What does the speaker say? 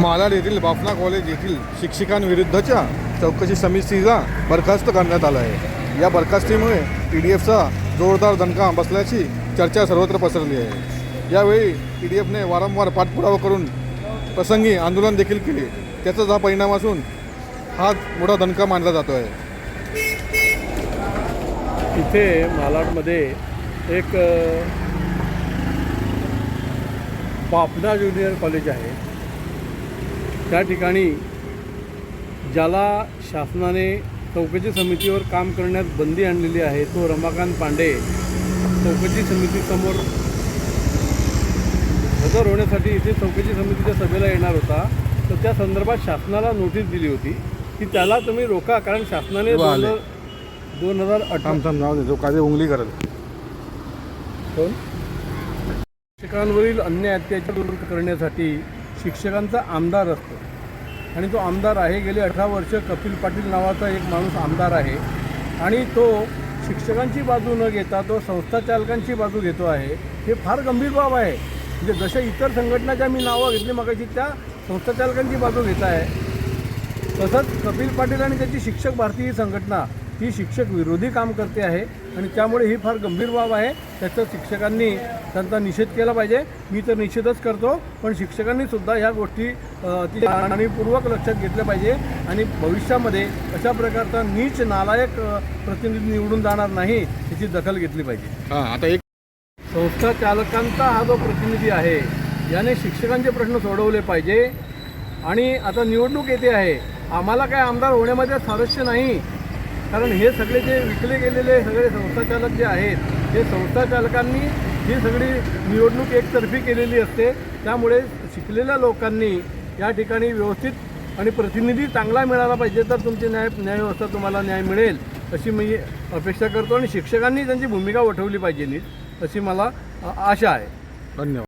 मालाड येथील बाफना कॉलेज येथील शिक्षकांविरुद्धच्या चौकशी समितीला बरखास्त करण्यात आला आहे. या बरखास्तीमुळे ई डी एफचा जोरदार दणका बसल्याची चर्चा सर्वत्र पसरली आहे. यावेळी ई डी एफने वारंवार पाठपुरावा करून प्रसंगी आंदोलन देखील केले. त्याचाच हा परिणाम असून हा मोठा दणका मानला जातो आहे इथे मालाडमध्ये एक पापना ज्युनियर कॉलेज आहे. त्या ठिकाणी ज्याला शासनाने चौकशी समितीवर काम करण्यात बंदी आणलेली आहे तो रमाकांत पांडे चौकशी समितीसमोर हजर होण्यासाठी इथे चौकशी समितीच्या सभेला येणार होता. तर त्या संदर्भात शासनाला नोटीस दिली होती की त्याला तुम्ही रोका कारण शासनाने दोन हजार अठरा थांब थांब नाव देतो काय उंगली करेल. कोण? शिक्षकांवरील अन्याय अत्याचार दूर करण्यासाठी शिक्षकांचा आमदार असतो. आणि तो आमदार आहे गेले अठरा वर्ष कपिल पाटील नावाचा एक माणूस आमदार आहे. आणि तो शिक्षकांची बाजू न घेता तो संस्थाचालकांची बाजू घेतो आहे. हे फार गंभीर बाब आहे. म्हणजे जशा इतर संघटनाच्या मी नावं घेतली मगाशी त्या संस्थाचालकांची बाजू घेत आहे. तसंच कपिल पाटील आणि त्याची शिक्षक भारती ही संघटना ही शिक्षक विरोधी काम करते आहे आणि त्यामुळे ही फार गंभीर बाब आहे. त्याचं शिक्षकांनी त्यांचा निषेध केला पाहिजे. मी तर निषेधच करतो पण शिक्षकांनी सुद्धा ह्या गोष्टी जाणीवपूर्वक लक्षात घेतल्या पाहिजे आणि भविष्यामध्ये अशा प्रकारचा नीच नालायक प्रतिनिधी निवडून जाणार नाही याची दखल घेतली पाहिजे. हां आता एक संस्था चालकांचा हा जो प्रतिनिधी आहे याने शिक्षकांचे प्रश्न सोडवले पाहिजे. आणि आता निवडणूक येते आहे. आम्हाला काय आमदार होण्यामध्ये स्वारस्य नाही. कारण हे सगळे जे विकले गेलेले सगळे संस्थाचालक जे आहेत हे संस्थाचालकांनी ही सगळी निवडणूक एकतर्फी केलेली असते. त्यामुळे शिकलेल्या लोकांनी या ठिकाणी व्यवस्थित आणि प्रतिनिधी चांगला मिळाला पाहिजे तर तुमची न्याय न्यायव्यवस्था तुम्हाला न्याय मिळेल अशी मी अपेक्षा करतो आणि शिक्षकांनी त्यांची भूमिका वठवली पाहिजे नीट अशी मला आशा आहे. धन्यवाद.